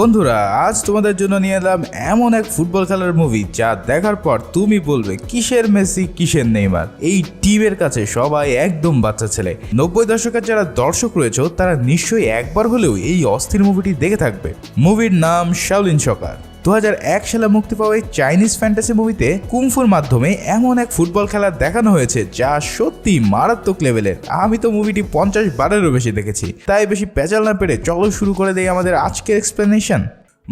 বন্ধুরা, আজ তোমাদের জন্য নিয়ে এলাম এমন এক ফুটবল খেলার মুভি যা দেখার পর তুমি বলবে, কিসের মেসি, কিসের নেইমার? এই টিমের কাছে সবাই একদম বাচ্চা ছেলে। নব্বই দশকের যারা দর্শক রয়েছে, তারা নিশ্চয়ই একবার হলেও এই অস্থির মুভিটি দেখে থাকবে। মুভির নাম শাওলিন সকার দু হাজার এক সালে মুক্তি পাওয়া এই চাইনিজ ফ্যান্টাসি মুভিতে কুমফুর মাধ্যমে এমন এক ফুটবল খেলা দেখানো হয়েছে যা সত্যি মারাত্মক লেভেলের আমি তো মুভিটি পঞ্চাশ বারেরও বেশি দেখেছি। তাই বেশি পেঁচাল না পেরে চলো শুরু করে দেই আমাদের আজকের এক্সপ্লেনেশন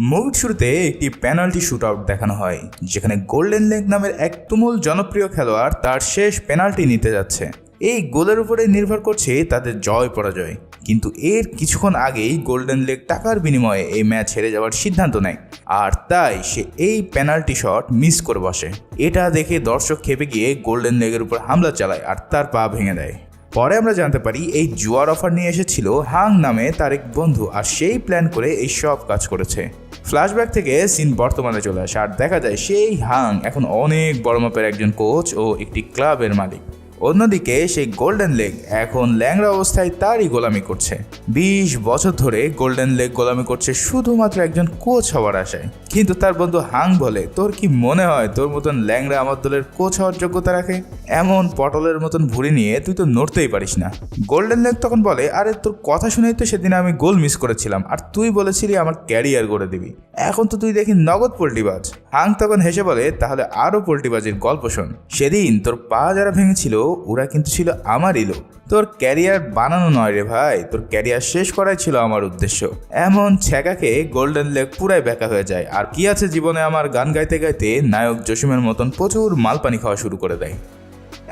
মুভির শুরুতে একটি পেনাল্টি শুট আউট দেখানো হয়, যেখানে গোল্ডেন লেগ নামের এক তুমুল জনপ্রিয় খেলোয়াড় তার শেষ পেনাল্টি নিতে যাচ্ছে। এই গোলের উপরে নির্ভর করছে তাদের জয় পরাজয়। কিন্তু এর কিছুক্ষণ আগেই গোল্ডেন লেগ টাকার বিনিময়ে এই ম্যাচ হেরে যাওয়ার সিদ্ধান্ত নেয়। আর তাই সে এই পেনাল্টি শট মিস করে বসে। এটা দেখে দর্শক খেপে গিয়ে গোল্ডেন লেগের উপর হামলা চালায় আর তার পা ভেঙে দেয়। পরে আমরা জানতে পারি এই জুয়ার অফার নিয়ে এসেছিল হাং নামে তার এক বন্ধু আর সেই প্ল্যান করে এই সব কাজ করেছে। ফ্ল্যাশব্যাক থেকে সিন বর্তমানে চলে আসে। আর দেখা যায় সেই হাং এখন অনেক বড় মাপের একজন কোচ ও একটি ক্লাবের মালিক। অন্যদিকে সেই গোল্ডেন লেগ এখন ল্যাংড়া অবস্থায় তারই গোলামি করছে। বিশ বছর ধরে গোল্ডেন লেগ গোলামি করছে শুধুমাত্র একজন কোচ হওয়ার আশায়। কিন্তু তার বন্ধু হাং বলে, তোর কি মনে হয় তোর মতন ল্যাংড়া আমার দলের কোচ হওয়ার যোগ্যতা রাখে? এমন পটলের মতন ভুড়ি নিয়ে তুই তো নড়তেই পারিস না। গোল্ডেন লেগ তখন বলে, আরে তোর কথা শুনেই তো সেদিন আমি গোল মিস করেছিলাম, আর তুই বলেছিলি আমার ক্যারিয়ার গড়ে দিবি। এখন তো তুই দেখি নগদ পোল্টিবাজ হাং তখন হেসে বলে, তাহলে আরও পোল্টিবাজির গল্প শোন। সেদিন তোর পা যারা ভেঙেছিল ওরা কিন্তু ছিল আমারই লোক। তোর ক্যারিয়ার বানানো নয় রে ভাই, তোর ক্যারিয়ার শেষ করাই ছিল আমার উদ্দেশ্য। এমন ছ্যাঁকাকে গোল্ডেন লেগ পুরাই বেকা হয়ে যায়। আর কি আছে জীবনে আমার গান গাইতে গাইতে নায়ক জসিমের মতন প্রচুর মালপানি খাওয়া শুরু করে দেয়।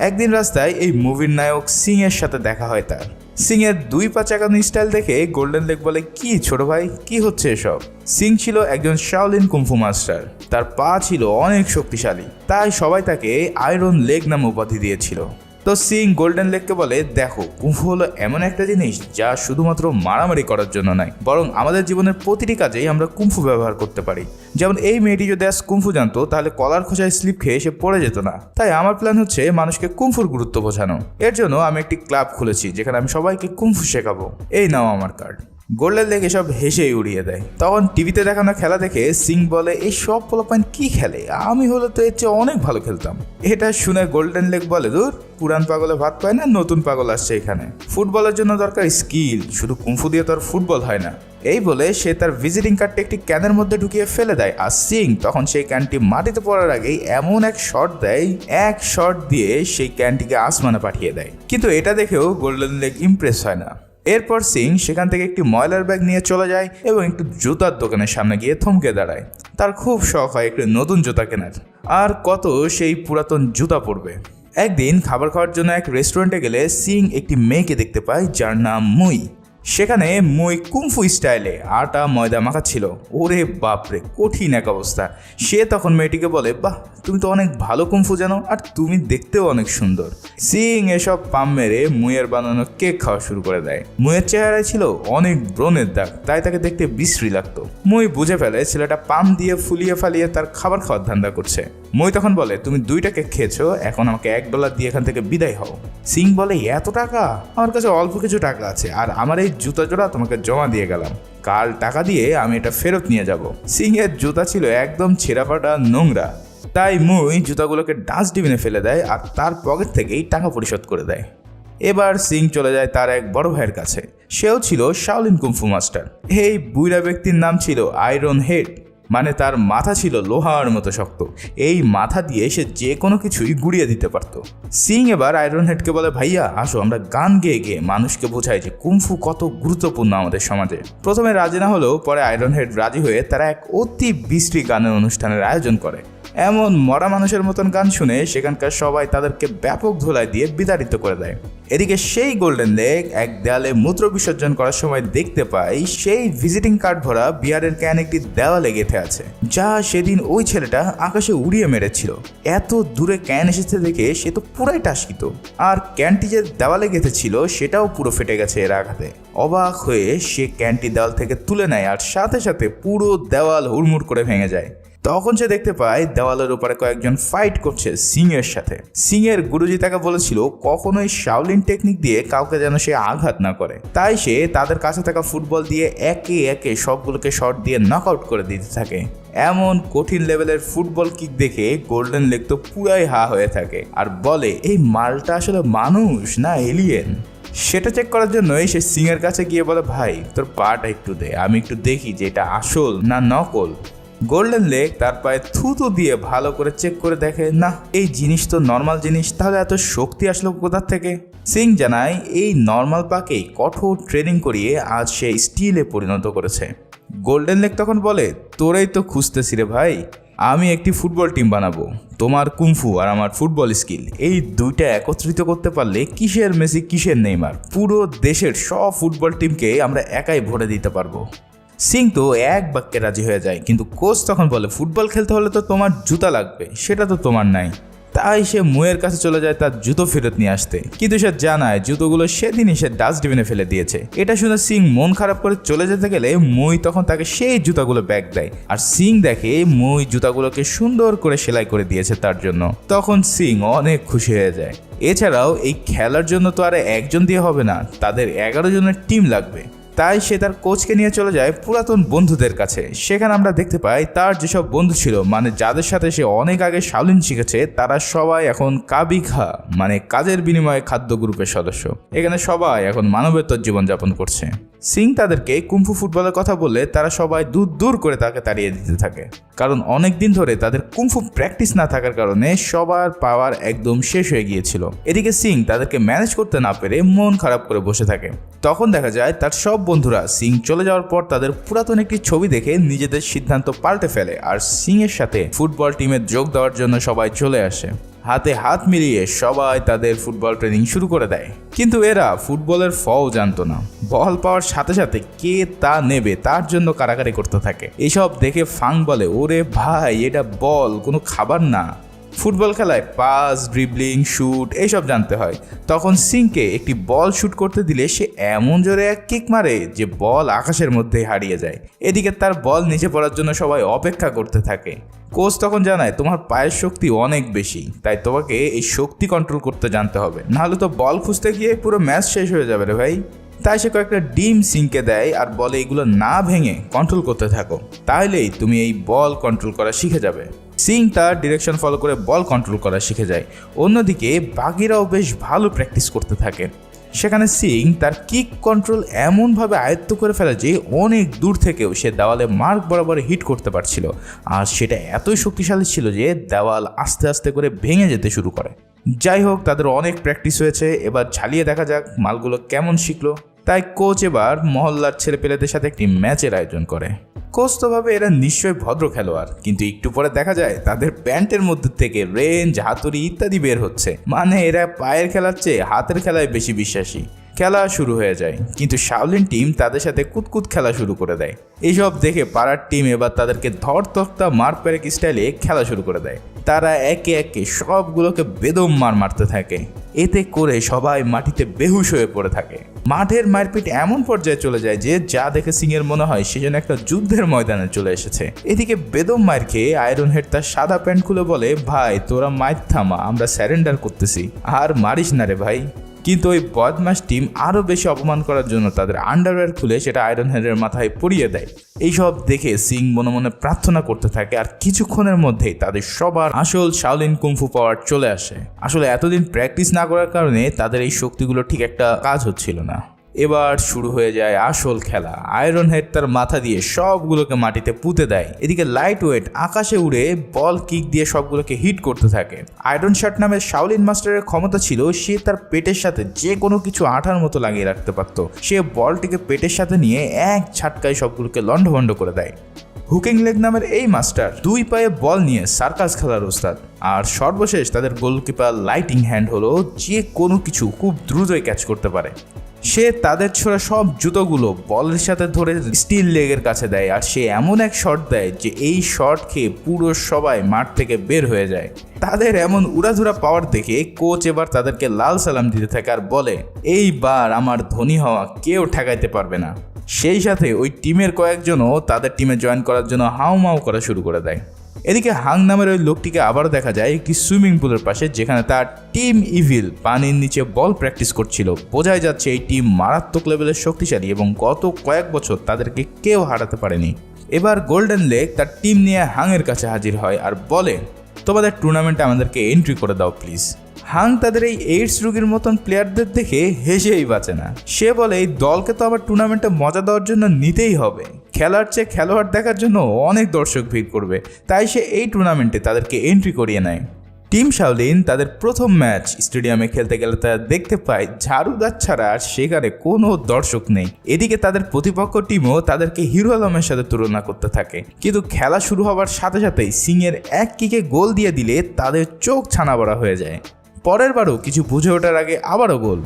একদিন রাস্তায় এই মুভির নায়ক সিং এর সাথে দেখা হয় তার। সিং এর দুই পা চাকানো স্টাইল দেখে গোল্ডেন লেগ বলে, কি ছোট ভাই, কি হচ্ছে এসব? সিং ছিল একজন শাওলিন কুম্ফু মাস্টার তার পা ছিল অনেক শক্তিশালী। তাই সবাই তাকে আয়রন লেগ নামে উপাধি দিয়েছিল। তো সিং গোল্ডেন লেককে বলে, দেখো, কুম্ফু হলো এমন একটা জিনিস যা শুধুমাত্র মারামারি করার জন্য নয়, বরং আমাদের জীবনের প্রতিটি কাজেই আমরা কুম্ফু ব্যবহার করতে পারি। যেমন এই মেয়েটি যদি আজ কুম্ফু জানতো, তাহলে কলার খোঁজায় স্লিপ খেয়ে সে পড়ে যেত না। তাই আমার প্ল্যান হচ্ছে মানুষকে কুম্ফুর গুরুত্ব বোঝানো। এর জন্য আমি একটি ক্লাব খুলেছি, যেখানে আমি সবাইকে কুম্ফু শেখাবো। এই নাও আমার কার্ড। গোল্ডেন লেগ এসব হেসেই উড়িয়ে দেয়। তখন টিভিতে দেখানো খেলা দেখে সিং বলে, এই সব পোলাপাইন কি খেলে? আমি হলে তো এর চেয়ে অনেক ভালো খেলতাম। এটা শুনে গোল্ডেন লেগ বলে, দূর, পুরান পাগলে ভাত পায় না, নতুন পাগল আসছে এখানে। ফুটবলের জন্য দরকার স্কিল, শুধু কুমফু দিয়ে তো আর ফুটবল হয় না। এই বলে সে তার ভিজিটিং কার্ডটি একটি ক্যানের মধ্যে ঢুকিয়ে ফেলে দেয়। আর সিং তখন সেই ক্যানটি মাটিতে পড়ার আগেই এমন এক শট দেয়, এক শট দিয়ে সেই ক্যানটিকে আসমানে পাঠিয়ে দেয়। কিন্তু এটা দেখেও গোল্ডেন লেগ ইমপ্রেস হয় না। এরপর সিং সেখান থেকে একটি ময়লার ব্যাগ নিয়ে চলে যায় এবং একটি জুতার দোকানের সামনে গিয়ে থমকে দাঁড়ায়। তার খুব শখ হয় একটি নতুন জুতা কেনার। আর কত সেই পুরাতন জুতা পরবে। একদিন খাবার খাওয়ার জন্য এক রেস্টুরেন্টে গেলে সিং একটি মেয়েকে দেখতে পায় যার নাম মুই। সেখানে মই কুমফু স্টাইলে আটা ময়দা মাখাচ্ছিল। ওরে বাপরে, কঠিন এক অবস্থা। সে তখন মেয়েটিকে বলে, বাহ, তুমি তো অনেক ভালো কুমফু জানো, আর তুমি দেখতেও অনেক সুন্দর। সিং এসব পাম মেরে মুয়ের বানানো কেক খাওয়া শুরু করে দেয়। মুয়ের চেহারায় ছিল অনেক ব্রণের দাগ, তাই তাকে দেখতে বিশ্রী লাগতো। মুই বুঝে ফেলে ছেলেটা পাম দিয়ে ফুলিয়ে ফালিয়ে তার খাবার খাওয়ার ধান্দা করছে। মই তখন বলে, তুমি দুইটা কেক খেয়েছো, এখন আমাকে এক ডলার দিয়ে এখান থেকে বিদায় হও। সিং বলে, এত টাকা? আমার কাছে অল্প কিছু টাকা আছে, আর আমার এই জুতা জোড়া তোমাকে জমা দিয়ে গেলাম। কাল টাকা দিয়ে আমি এটা ফেরত নিয়ে যাব। সিং এর জুতা ছিল একদম ছেঁড়াফাটা নোংরা। তাই মুই জুতাগুলোকে ডাস্টবিনে ফেলে দেয় আর তার পকেট থেকেই টাকা পরিশোধ করে দেয়। এবার সিং চলে যায় তার এক বড় ভাইয়ের কাছে। সেও ছিল শাওলিন কুমফু মাস্টার। এই বুইরা ব্যক্তির নাম ছিল আয়রন হেড। মানে তার মাথা ছিল লোহার মতো শক্ত। এই মাথা দিয়ে সে যে কোনো কিছুই গুড়িয়ে দিতে পারত। সিং এবার আয়রন হেডকে বলে, ভাইয়া, আসো, আমরা গান গেয়ে গিয়ে মানুষকে বোঝাই যে কুমফু কত গুরুত্বপূর্ণ আমাদের সমাজে। প্রথমে রাজি না হলেও পরে আয়রন হেড রাজি হয়ে তারা এক অতি বিশ্রী গানের অনুষ্ঠানের আয়োজন করে। এমন মরা মানুষের মতন গান শুনে সেখানকার সবাই তাদেরকে ব্যাপক ধুলাই দিয়ে বিতাড়িত করে দেয়। এদিকে সেই গোল্ডেন লেগ এক দেয়ালে মূত্র বিসর্জন করার সময় দেখতে পাই, সেই ভিজিটিং কার্ড ভরা বিয়ারের ক্যান একটি দেওয়ালে গেঁথে আছে, যা সেদিন ওই ছেলেটা আকাশে উড়িয়ে মেরেছিল। এত দূরে ক্যান এসেছে দেখে সে তো পুরাই টাসকিত। আর ক্যানটি যে দেওয়ালে গেঁথে ছিল সেটাও পুরো ফেটে গেছে এর আঘাতে। অবাক হয়ে সে ক্যানটি দেওয়াল থেকে তুলে নেয় আর সাথে সাথে পুরো দেওয়াল হুড়মুড় করে ভেঙে যায়। তখন সে দেখতে পায় দেওয়ালের উপরে কয়েকজন ফাইট করছে সিং এর সাথে। সিং এর গুরুজি তাকে বলেছিল, কখনোই শাওলিন টেকনিক দিয়ে কাউকে যেন সে আঘাত না করে। তাই সে তাদের কাছে থাকা ফুটবল দিয়ে একে একে সবগুলোকে শট দিয়ে নক আউট করে দিতে থাকে। এমন কঠিন লেভেলের ফুটবল কিক দেখে গোল্ডেন লেগ তো পুরাই হা হয়ে থাকে আর বলে, এই মালটা আসলে মানুষ না এলিয়েন সেটা চেক করার জন্যই সে সিংয়ের কাছে গিয়ে বলে, ভাই, তোর পাটা একটু দে, আমি একটু দেখি যে এটা আসল না নকল। গোল্ডেন লেগ তার পায়ে থুতু দিয়ে ভালো করে চেক করে দেখে, না, এই জিনিস তো নর্মাল জিনিস, তাহলে এত শক্তি আসলো কোথার থেকে? সিং জানায়, এই নর্মাল পাকেই কঠোর ট্রেনিং করিয়ে আজ সে স্টিলে পরিণত করেছে। গোল্ডেন লেগ তখন বলে, তোরাই তো খুঁজতেছি রে ভাই, আমি একটি ফুটবল টিম বানাবো, তোমার কুমফু আর আমার ফুটবল স্কিল এই দুইটা একত্রিত করতে পারলে কিসের মেসি, কিসের নেইমার, পুরো দেশের সব ফুটবল টিমকে আমরা একাই ভরে দিতে পারব। সিং তো এক বাক্যে রাজি হয়ে যায়, কিন্তু কোচ তখন বলে, ফুটবল খেলতে হলে তো তোমার জুতা লাগবে, সেটা তো তোমার নাই। তাই সে মুয়ের কাছে চলে যায় তার জুতো ফেরত নিয়ে আসতে। কিন্তু সে জানায়, জুতোগুলো সেদিনই সে ডাস্টবিনে ফেলে দিয়েছে। এটা শুনে সিং মন খারাপ করে চলে যেতে গেলে মুই তখন তাকে সেই জুতাগুলো ব্যাগ দেয়। আর সিং দেখে মুই জুতাগুলোকে সুন্দর করে সেলাই করে দিয়েছে তার জন্য। তখন সিং অনেক খুশি হয়ে যায়। এছাড়াও এই খেলার জন্য তো আর একজন দিয়ে হবে না, তাদের এগারো জনের টিম লাগবে। তাই সে তার কোচকে নিয়ে চলে যায় পুরাতন বন্ধুদের কাছে। সেখানে আমরা দেখতে পাই তার যেসব বন্ধু ছিল মানে যাদের সাথে সে অনেক আগে শালিন শিখেছে, তারা সবাই এখন কাবি খা মানে কাজের বিনিময়ে খাদ্য গ্রুপের সদস্য। এখানে সবাই এখন মানবেতর জীবনযাপন করছে। সিং তাদেরকে কুম্ফু ফুটবলের কথা বললে তারা সবাই দূর দূর করে তাকে তাড়িয়ে দিতে থাকে। কারণ অনেক দিন ধরে তাদের কুম্ফু প্র্যাকটিস না থাকার কারণে সবার পাওয়ার একদম শেষ হয়ে গিয়েছিল। এদিকে সিং তাদেরকে ম্যানেজ করতে না পেরে মন খারাপ করে বসে থাকে। তখন দেখা যায় তার সব বন্ধুরা সিং চলে যাওয়ার পর তাদের পুরাতন একটি ছবি দেখে নিজেদের সিদ্ধান্ত পাল্টে ফেলে আর সিং এর সাথে ফুটবল টিমে যোগ দেওয়ার জন্য সবাই চলে আসে। হাতে হাত মিলিয়ে সবাই তাদের ফুটবল ট্রেনিং শুরু করে দেয়। কিন্তু এরা ফুটবলের ফও জানতো না। বল পাওয়ার সাথে সাথে কে তা নেবে তার জন্য কারাকারি করতে থাকে। এসব দেখে ফাং বলে, ওরে ভাই, এটা বল, কোনো খাবার না। ফুটবল খেলায় পাস ড্রিবলিং শুট এইসব জানতে হয়। তখন সিংকে একটি বল শুট করতে দিলে সে এমন জোরে এক কিক মারে যে বল আকাশের মধ্যে হারিয়ে যায়। এদিকে তার বল নিচে পড়ার জন্য সবাই অপেক্ষা করতে থাকে। কোচ তখন জানায়, তোমার পায়ের শক্তি অনেক বেশি, তাই তোমাকে এই শক্তি কন্ট্রোল করতে জানতে হবে। নাহলে তো বল খুঁজতে গিয়ে পুরো ম্যাচ শেষ হয়ে যাবে রে ভাই। তাই সে কয়েকটা ডিম সিঙ্কে দেয় আর বলে, এগুলো না ভেঙে কন্ট্রোল করতে থাকো। তাহলেই তুমি এই বল কন্ট্রোল করা শিখে যাবে। সিং তার ডিরেকশন ফলো করে বল কন্ট্রোল করা শিখে যায়। অন্যদিকে বাকিরাও বেশ ভালো প্র্যাকটিস করতে থাকে। সেখানে সিং তার কিক কন্ট্রোল এমনভাবে আয়ত্ত করে ফেলে যে অনেক দূর থেকেও সে দেওয়ালে মার্ক বরাবর হিট করতে পারছিল। আর সেটা এতই শক্তিশালী ছিল যে দেওয়াল আস্তে আস্তে করে ভেঙে যেতে শুরু করে। যাই হোক, তাদের অনেক প্র্যাকটিস হয়েছে। এবার ঝালিয়ে দেখা যাক মালগুলো কেমন শিখলো। তাই কোচ এবার মহল্লার ছেলেপেলেদের সাথে একটি ম্যাচের আয়োজন করে। কোচ তো ভাবে এরা নিশ্চয়ই ভদ্র খেলোয়াড়, কিন্তু একটু পরে দেখা যায় তাদের প্যান্টের মধ্যে থেকে রেঞ্জ, হাতুড়ি ইত্যাদি বের হচ্ছে। মানে এরা পায়ের খেলার চেয়ে হাতের খেলায় বেশি বিশ্বাসী। খেলা শুরু হয়ে যায়, কিন্তু শাওলিন টিম তাদের সাথে কুতকুত খেলা শুরু করে দেয়। এইসব দেখে পাড়ার টিম এবার তাদেরকে ধর তক্তা মার প্যারেক স্টাইলে খেলা শুরু করে দেয়। তারা একে একে সবগুলোকে বেদম মার মারতে থাকে। এতে করে সবাই মাটিতে বেহুশ হয়ে পড়ে থাকে। মাঠের মারপিট এমন পর্যায়ে চলে যায় যে যা দেখে সিং এর মনে হয় সে যেন একটা যুদ্ধের ময়দানে চলে এসেছে। এদিকে বেদম মার খেয়ে আয়রন হেড তার সাদা প্যান্ট খুলে বলে, ভাই, তোরা মাইর থামা, আমরা স্যারেন্ডার করতেছি। আর মারিস না রে ভাই। কিন্তু ওই বদমাস টিম আরও বেশি অপমান করার জন্য তাদের আন্ডারওয়্যার খুলে সেটা আয়রন হেডের মাথায় পরিয়ে দেয়। এইসব দেখে সিং মনে মনে প্রার্থনা করতে থাকে আর কিছুক্ষণের মধ্যেই তাদের সবার আসল শাওলিন কুমফু পাওয়ার চলে আসে। আসলে এতদিন প্র্যাকটিস না করার কারণে তাদের এই শক্তিগুলো ঠিক একটা কাজ হচ্ছিল না। এবার শুরু হয়ে যায় আসল খেলা। আয়রন হেড তার মাথা দিয়ে সবগুলোকে মাটিতে পুঁতে দেয়। এদিকে লাইট ওয়েট আকাশে উড়ে বল কিক দিয়ে সবগুলোকে হিট করতে থাকে। আয়রন শার্ট নামের শাওলিন মাস্টারের ক্ষমতা ছিল, সে তার পেটের সাথে যে কোনো কিছু আঠার মতো লাগিয়ে রাখতে পারত। সে বলটিকে পেটের সাথে নিয়ে এক ঝাটকায় সবগুলোকে লণ্ডভণ্ড করে দেয়। হুকিং লেগ নামের এই মাস্টার দুই পায়ে বল নিয়ে সার্কাস খেলার ওস্তাদ। আর সর্বশেষ তাদের গোলকিপার লাইটিং হ্যান্ড হলো যে কোনো কিছু খুব দ্রুতই ক্যাচ করতে পারে। সে তাদের ছোড়া সব জুতোগুলো বলের সাথে ধরে স্টিল লেগের কাছে দেয় আর সে এমন এক শট দেয় যে এই শট খেয়ে পুরো সবাই মাঠ থেকে বের হয়ে যায়। তাদের এমন উড়াধুরা পাওয়ার দেখে কোচ এবার তাদেরকে লাল সালাম দিতে থাকে আর বলে, এইবার আমার ধনী হওয়া কেউ ঠেকাইতে পারবে না। সেই সাথে ওই টিমের কয়েকজনও তাদের টিমে জয়েন করার জন্য হাউমাউ করা শুরু করে দেয়। এদিকে হাং নামের ওই লোকটিকে আবার দেখা যায় একটি সুইমিং পুলের পাশে, যেখানে তার টিম ইভিল পানির নিচে বল প্র্যাকটিস করছিল। বোঝাই যাচ্ছে এই টিম মারাত্মক লেভেলের শক্তিশালী এবং গত কয়েক বছর তাদেরকে কেউ হারাতে পারেনি। এবার গোল্ডেন লেক তার টিম নিয়ে হাংয়ের কাছে হাজির হয় আর বলে, তোমাদের টুর্নামেন্টে আমাদেরকে এন্ট্রি করে দাও, প্লিজ। হাং তাদের এই এইডস রোগীর মতন প্লেয়ারদের দেখে হেসেই বাঁচে না। সে বলে, এই দলকে তো আবার টুর্নামেন্টে মজা দেওয়ার জন্য নিতেই হবে। খেলার চেয়ে খেলোয়াড় দেখার জন্য অনেক দর্শক ভিড় করবে। তাই সে এই টুর্নামেন্টে তাদেরকে এন্ট্রি করিয়ে নেয়। টিম শাওলিন তাদের প্রথম ম্যাচ স্টেডিয়ামে খেলতে গেলে তারা দেখতে পায় ঝাড়ুদার ছাড়া সেখানে কোনো দর্শক নেই। এদিকে তাদের প্রতিপক্ষ টিমও তাদেরকে হিরো আলমের সাথে তুলনা করতে থাকে। কিন্তু খেলা শুরু হওয়ার সাথে সাথেই সিংয়ের এক কিকে গোল দিয়ে দিলে তাদের চোখ ছানা বড়া হয়ে যায়। পরের বারও কিছু বুঝে ওঠার আগে আবারও গোল।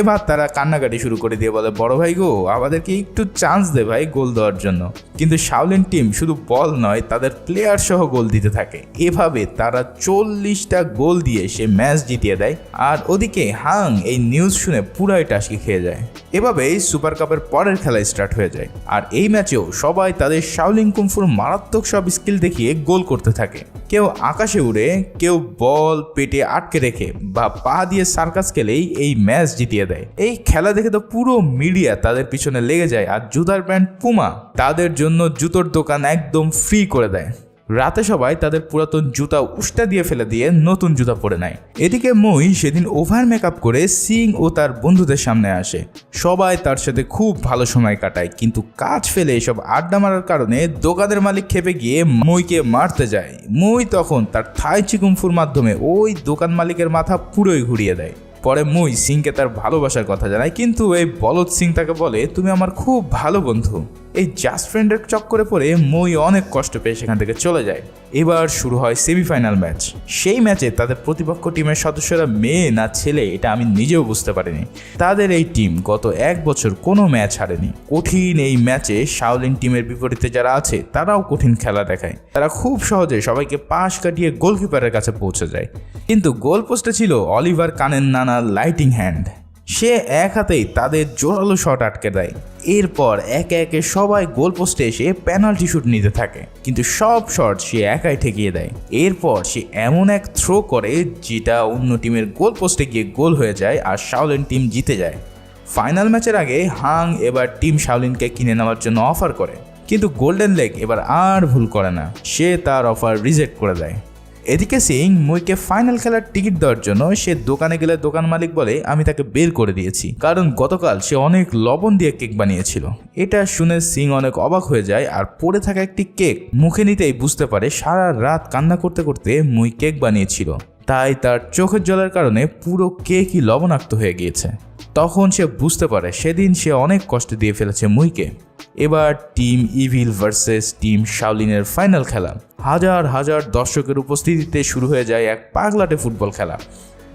এবার তারা কান্নাকাটি শুরু করে দিয়ে বলে, বড় ভাই গো, আমাদেরকে একটু চান্স দে ভাই গোল দেওয়ার জন্য। কিন্তু শাওলিন টিম শুধু বল নয়, তাদের প্লেয়ার সহ গোল দিতে থাকে। এভাবে তারা চল্লিশটা গোল দিয়ে সে ম্যাচ জিতিয়ে দেয়। আর ওদিকে হাং এই নিউজ শুনে পুরাই টাসকি খেয়ে যায়। এভাবেই সুপার কাপের পরের খেলা স্টার্ট হয়ে যায়। আর এই ম্যাচেও সবাই তাদের শাওলিং কুমফুর মারাত্মক সব স্কিল দেখিয়ে গোল করতে থাকে। কেউ আকাশে উড়ে, কেউ বল পেটে আটকে রেখে বা পা দিয়ে সার্কাস খেলেই এই ম্যাচ জিতিয়ে দেয়। এই খেলা দেখে তো পুরো মিডিয়া তাদের পিছনে লেগে যায় আর জুতার ব্র্যান্ড পুমা তাদের জন্য জুতোর দোকান একদম ফ্রি করে দেয়। রাতে সবাই তাদের পুরাতন জুতা উষ্টা দিয়ে ফেলে দিয়ে নতুন জুতা পরে নেয়। এদিকে মই সেদিন ওভার মেকআপ করে সিং ও তার বন্ধুদের সামনে আসে। সবাই তার সাথে খুব ভালো সময় কাটায়, কিন্তু কাজ ফেলে এসব আড্ডা মারার কারণে দোকানের মালিক খেপে গিয়ে মইকে মারতে যায়। মই তখন তার থাই চিকুমফুর মাধ্যমে ওই দোকান মালিকের মাথা পুরোই ঘুরিয়ে দেয়। পরে মুই সিংকে তার ভালোবাসার কথা জানায় কিন্তু এই বলদ সিং তাকে বলে, তুমি আমার খুব ভালো বন্ধু। এই জাস্ট ফ্রেন্ডের চক্করে পড়ে মই অনেক কষ্ট পেয়ে সেখান থেকে চলে যায় এবার শুরু হয় সেমিফাইনাল ম্যাচ সেই ম্যাচে তাদের প্রতিপক্ষ টিমের সদস্যরা মেয়ে না ছেলে, এটা আমি নিজেও বুঝতে পারিনি। তাদের এই টিম গত এক বছর কোনো ম্যাচ হারেনি। কঠিন এই ম্যাচে শাওলিন টিমের বিপরীতে যারা আছে, তারাও কঠিন খেলা দেখায়। তারা খুব সহজে সবাইকে পাশ কাটিয়ে গোলকিপারের কাছে পৌঁছে যায়। কিন্তু গোল পোস্টে ছিল অলিভার কানের নানা লাইটিং হ্যান্ড সে এক হাতেই তাদের জোরালো শট আটকে দেয়। এরপর একে একে সবাই গোল পোস্টে এসে পেনাল্টি শুট নিতে থাকে, কিন্তু সব শট সে একাই ঠেকিয়ে দেয়। এরপর সে এমন এক থ্রো করে যেটা অন্য টিমের গোল পোস্টে গিয়ে গোল হয়ে যায় আর শাওলেন টিম জিতে যায়। ফাইনাল ম্যাচের আগে হাং এবার টিম শাওলিনকে কিনে নেওয়ার জন্য অফার করে, কিন্তু গোল্ডেন লেগ এবার আর ভুল করে না। সে তার অফার রিজেক্ট করে দেয়। এদিকে সিং মুইকে ফাইনাল খেলার টিকিট দেওয়ার জন্য সে দোকানে গেলে দোকান মালিক বলে, আমি তাকে বের করে দিয়েছি। কারণ গতকাল সে অনেক লবণ দিয়ে কেক বানিয়েছিল। এটা শুনে সিং অনেক অবাক হয়ে যায় আর পড়ে থাকা একটি কেক মুখে নিতেই বুঝতে পারে সারা রাত কান্না করতে করতে মুই কেক বানিয়েছিল। তাই তার চোখের জলের কারণে পুরো কেকই লবণাক্ত হয়ে গিয়েছে। তখন সে বুঝতে পারে সেদিন সে অনেক কষ্ট দিয়ে ফেলেছে মুইকে। এবার টিম ইভিল ভার্সেস টিম শাওলিনের ফাইনাল খেলা। হাজার হাজার দর্শকের উপস্থিতিতে শুরু হয়ে যায় এক পাগলাটে ফুটবল খেলা।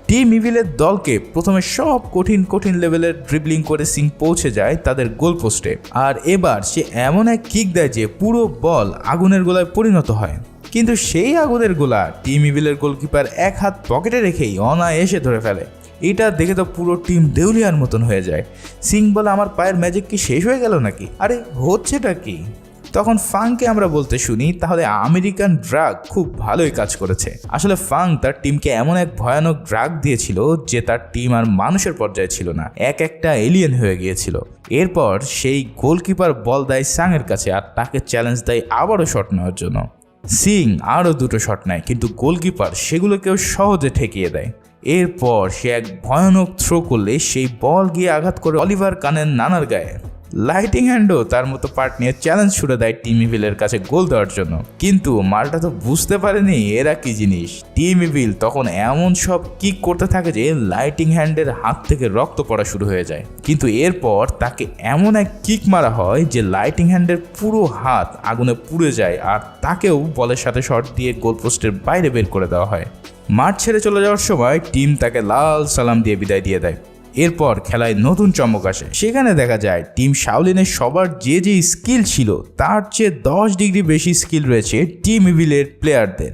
টিম ইভিলের দলকে প্রথমে সব কঠিন কঠিন লেভেলের ড্রিবলিং করে সিং পৌঁছে যায় তাদের গোল পোস্টে। আর এবার সে এমন এক কিক দেয় যে পুরো বল আগুনের গোলায় পরিণত হয়। কিন্তু সেই আগুনের গোলা টিম ইভিলের গোলকিপার এক হাত পকেটে রেখেই অনায়াসে ধরে ফেলে। এটা দেখে তো পুরো টিম দেউলিয়ার মতন হয়ে যায়। সিং বলে, আমার পায়ের ম্যাজিক কি শেষ হয়ে গেল নাকি? আরে, হচ্ছেটা কি? তখন ফাংকে আমরা বলতে শুনি, তাহলে আমেরিকান ড্রাগ খুব ভালোই কাজ করেছে। আসলে ফাং তার টিমকে এমন এক ভয়ানক ড্রাগ দিয়েছিল যে তার টিম আর মানুষের পর্যায়ে ছিল না, এক একটা এলিয়েন হয়ে গিয়েছিল। এরপর সেই গোলকিপার বল দেয় সাংয়ের কাছে আর তাকে চ্যালেঞ্জ দেয় আবারও শট নেওয়ার জন্য। সিং আরও দুটো শট নেয়, কিন্তু গোলকিপার সেগুলোকেও সহজে ঠেকিয়ে দেয়। এরপর সে এক ভয়ানক থ্রো করলে সেই বল গিয়ে আঘাত করে অলিভার কানের নানার গায়ে। লাইটিং হ্যান্ডও তার মতো পার্ট নিয়ে চ্যালেঞ্জ ছুড়ে দেয় টিম ইভিলের কাছে গোল দেওয়ার জন্য। কিন্তু মালটা তো বুঝতে পারেনি এরা কি জিনিস? টিম ইভিল তখন এমন সব কিক করতে থাকে যে লাইটিং হ্যান্ডের হাত থেকে রক্ত পড়া শুরু হয়ে যায়। কিন্তু এরপর তাকে এমন এক কিক মারা হয় যে লাইটিং হ্যান্ডের পুরো হাত আগুনে পুড়ে যায় আর তাকেও বলের সাথে শট দিয়ে গোলপোস্টের বাইরে বের করে দেওয়া হয়। মাঠ ছেড়ে চলে যাওয়ার সময় টিম তাকে লাল সালাম দিয়ে বিদায় দিয়ে দেয়। এরপর খেলায় নতুন চমক আসে। সেখানে দেখা যায়, টিম শাওলিনের সবার যে যে স্কিল ছিল, তার চেয়ে দশ ডিগ্রি বেশি স্কিল রয়েছে টিম ইভিলের প্লেয়ারদের।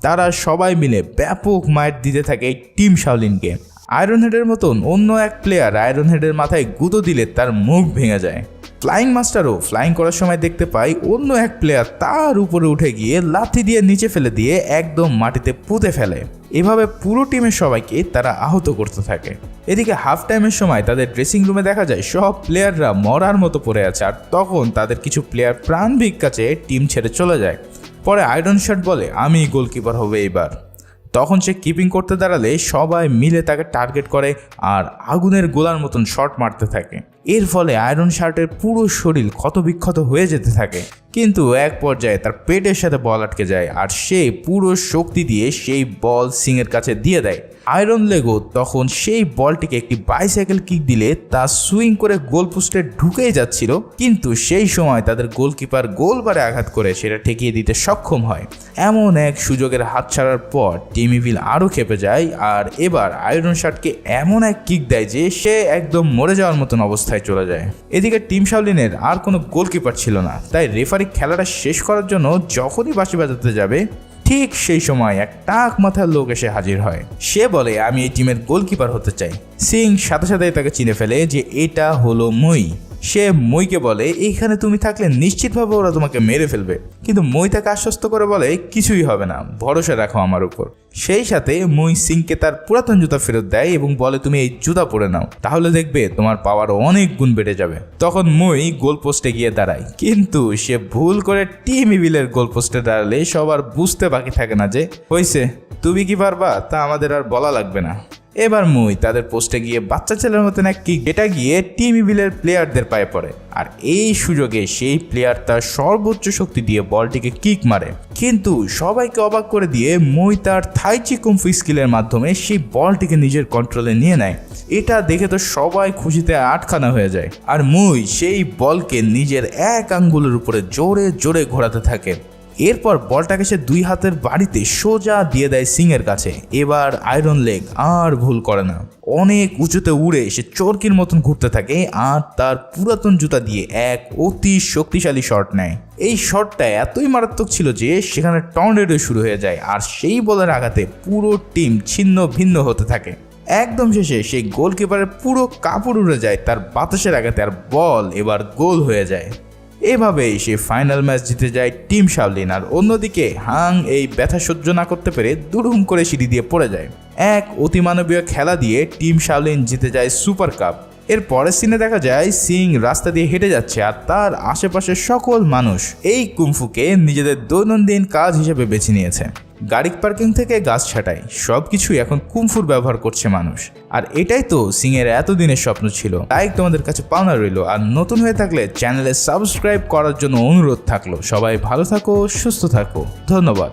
তারা সবাই মিলে ব্যাপক মায়ের দিতে থাকে টিম শাওলিনকে। আয়রন হেডের মতন অন্য এক প্লেয়ার আয়রন হেডের মাথায় গুঁতো দিলে তার মুখ ভেঙে যায়। ফ্লাইং মাস্টারও ফ্লাইং করার সময় দেখতে পাই অন্য এক প্লেয়ার তার উপরে উঠে গিয়ে লাথি দিয়ে নিচে ফেলে দিয়ে একদম মাটিতে পুঁতে ফেলে। এভাবে পুরো টিমের সবাইকে তারা আহত করতে থাকে। এদিকে হাফ টাইমের সময় তাদের ড্রেসিং রুমে দেখা যায় সব প্লেয়াররা মরার মতো পড়ে আছে আর তখন তাদের কিছু প্লেয়ার প্রাণ ভিক্ষাচে টিম ছেড়ে চলে যায়। পরে আয়রন শার্ট বলে, আমি গোলকিপার হবে এইবার। তখন সে কিপিং করতে দাঁড়ালে সবাই মিলে তাকে টার্গেট করে আর আগুনের গোলার মতন শট মারতে থাকে। এর ফলে আয়রন শার্টের পুরো শরীর ক্ষতবিক্ষত হয়ে যেতে থাকে। কিন্তু এক পর্যায়ে তার পেটের সাথে বল আটকে যায় আর সে পুরো শক্তি দিয়ে সেই বল সিংয়ের কাছে দিয়ে দেয়। আয়রন লেগো তখন সেই বলটিকে একটি বাইসাইকেল কিক দিলে তা সুইং করে গোল পোস্টে ঢুকেই যাচ্ছিল, কিন্তু সেই সময় তাদের গোলকিপার গোলবারে আঘাত করে সেটা ঠেকিয়ে দিতে সক্ষম হয়। এমন এক সুযোগের হাত ছাড়ার পর টিম ইভিল আরও খেপে যায় আর এবার আয়রন শার্টকে এমন এক কিক দেয় যে সে একদম মরে যাওয়ার মতন অবস্থায় চলে যায়। এদিকে টিম শাওলিনের আর কোনো গোলকিপার ছিল না, তাই রেফারি খেলাটা শেষ করার জন্য যখনই বাঁশি বাজাতে যাবে ঠিক সেই সময় এক টাক মাথার লোক এসে হাজির হয়। সে বলে, আমি এই টিমের গোলকিপার হতে চাই। সিং সাথে সাথে তাকে চিনে ফেলে যে এটা হলো মই। সে মইকে বলে, এইখানে তুমি থাকলে নিশ্চিতভাবে ওরা তোমাকে মেরে ফেলবে। কিন্তু মই তাকে আশ্বস্ত করে বলে, কিছুই হবে না, ভরসা রাখো আমার উপর। সেই সাথে মই সিংকে তার পুরাতন জুতা ফেরত দেয় এবং বলে, তুমি এই জুতা পরে নাও, তাহলে দেখবে তোমার পাওয়ার অনেক গুণ বেড়ে যাবে। তখন মই গোল পোস্টে গিয়ে দাঁড়ায়। কিন্তু সে ভুল করে টিম ইভিলের গোল পোস্টে দাঁড়ালে সবার বুঝতে বাকি থাকে না যে হয়েছে তুমি কি পারবা? তা আমাদের আর বলা লাগবে না। এবার মুই তাদের পোস্টে গিয়ে বাচ্চা ছেলের মতন এক কিক এটা গিয়ে টিম ইভিলের প্লেয়ারদের পায়ে পড়ে। আর এই সুযোগে সেই প্লেয়ার তার সর্বোচ্চ শক্তি দিয়ে বলটিকে কিক মারে। কিন্তু সবাইকে অবাক করে দিয়ে মুই তার থাইচি কুমফু স্কিলের মাধ্যমে সেই বলটিকে নিজের কন্ট্রোলে নিয়ে নেয়। এটা দেখে তো সবাই খুশিতে আটখানা হয়ে যায়। আর মুই সেই বলকে নিজের এক আঙ্গুলের উপরে জোরে জোরে ঘোরাতে থাকে। এরপর বলটাকে সে দুই হাতের বাড়িতে সোজা দিয়ে দেয় সিংয়ের কাছে। এবার আয়রন লেগ আর ভুল করে না। অনেক উঁচুতে উড়ে সে চরকির মতন ঘুরতে থাকে আর তার পুরাতন জুতা দিয়ে এক অতি শক্তিশালী শট নেয়। এই শটটা এতই মারাত্মক ছিল যে সেখানে টর্নেডো শুরু হয়ে যায় আর সেই বলের আঘাতে পুরো টিম ছিন্ন ভিন্ন হতে থাকে। একদম শেষে সেই গোলকিপারের পুরো কাপড় উড়ে যায়, তার বাতাসের আঘাতে আর বল এবার গোল হয়ে যায়। এভাবেই সে ফাইনাল ম্যাচ জিতে যায় টিম শাওলিন আর অন্যদিকে হাং এই ব্যথা সহ্য না করতে পেরে দুরুম করে সিঁড়ি দিয়ে পড়ে যায়। এক অতিমানবীয় খেলা দিয়ে টিম শাওলিন জিতে যায় সুপার কাপ এর পরের সিনে দেখা যায় সিং রাস্তা দিয়ে হেঁটে যাচ্ছে আর তার আশেপাশের সকল মানুষ এই কুমফুকে নিজেদের দৈনন্দিন কাজ হিসেবে বেছে নিয়েছে। গাড়ি পার্কিং থেকে গাছ ছাটাই সব কিছুই এখন কুমফুর ব্যবহার করছে মানুষ। আর এটাই তো সিং এর এতদিনের স্বপ্ন ছিল। তাই তোমাদের কাছে পাওনা রইল। আর নতুন হয়ে থাকলে চ্যানেলে সাবস্ক্রাইব করার জন্য অনুরোধ থাকল। সবাই ভালো থাকো, সুস্থ থাকো। ধন্যবাদ।